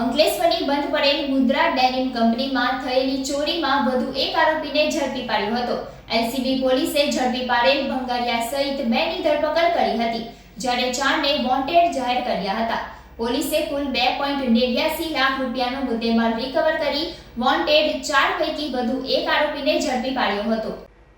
અંકલેશ્વરની બંધ પડેલ મુદ્રા ડેનિમ કંપનીમાં થયેલી ચોરીમાં વધુ એક આરોપીને ઝડપી પાડ્યો હતો. એલસીબી પોલીસે ઝડપી પાડેલ ભંગારિયા સહિત બેની ધરપકડ કરી હતી, જ્યારે ચારને વોન્ટેડ જાહેર કર્યા હતા. પોલીસે કુલ બે લાખ રૂપિયાનો મુદ્દેમાલ રિકવર કરી વોન્ટેડ ચાર પૈકી વધુ એક આરોપીને ઝડપી પાડ્યો હતો.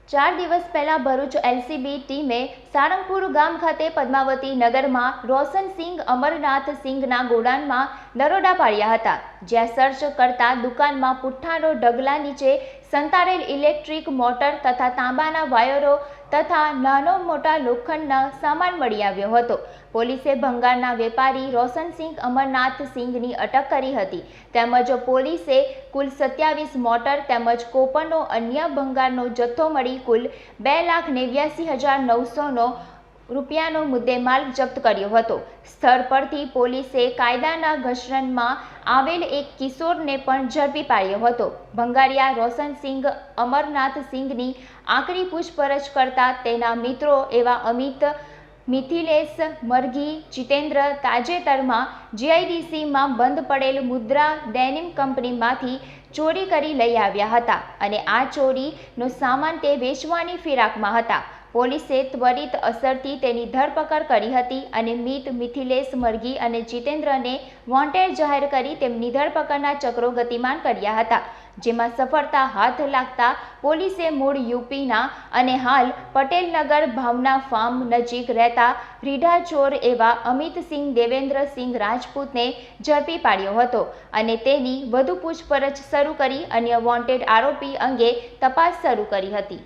ચાર દિવસ પહેલા ભરૂચ એલસીબી ટીમે સારંગપુર ગામ ખાતે પદ્માવતી નગરમાં રોશનસિંહ અમરનાથ સિંઘના ગોડાઉનમાં દરોડા પાડ્યા હતા, જ્યાં સર્ચ કરતા દુકાનમાં પુઠ્ઠાનો ઢગલા નીચે સંતારેલ ઇલેક્ટ્રિક મોટર તથા તાંબાના વાયરો તથા નાનો મોટા લોખંડના સામાન મળી આવ્યો હતો. પોલીસે ભંગારના વેપારી રોશનસિંહ અમરનાથ સિંઘની અટક કરી હતી. તેમજ પોલીસે કુલ સત્યાવીસ મોટર તેમજ કોપરનો અન્ય ભંગારનો જથ્થો મળી કુલ બે લાખ નેવ્યાસી હજાર નવસોનો રૂપિયાનો મુદ્દેમાલ જપ્ત કર્યો હતો. સ્થળ પરથી પોલીસે કાયદાના ઘર્ષણમાં આવેલ એક કિશોરને પણ ઝડપી પાડ્યો હતો. ભંગારિયા રોશનસિંહ, અમરનાથ સિંઘની આકરી પૂછપરછ કરતા તેના મિત્રો એવા અમિત, મિથિલેશ, મરઘી, જીતેન્દ્ર તાજેતરમાં જીઆઈડીસીમાં બંધ પડેલ મુદ્રા ડેનિમ કંપનીમાંથી ચોરી કરી લઈ આવ્યા હતા અને આ ચોરીનો સામાન તે વેચવાની ફિરાકમાં હતા. પોલીસે ત્વરિત અસરથી તેની ધરપકડ કરી હતી અને મિત મિથિલેશ મરઘી અને જીતેન્દ્રને વોન્ટેડ જાહેર કરી તેમની ધરપકડના ચક્રો ગતિમાન કર્યા હતા, જેમાં સફળતા હાથ લાગતા પોલીસે મૂળ યુપીના અને હાલ પટેલનગર ભાવના ફાર્મ નજીક રહેતા રીઢા ચોર એવા અમિતસિંહ દેવેન્દ્રસિંહ રાજપૂતને ઝડપી પાડ્યો હતો અને તેની વધુ પૂછપરછ શરૂ કરી અન્ય વોન્ટેડ આરોપી અંગે તપાસ શરૂ કરી હતી.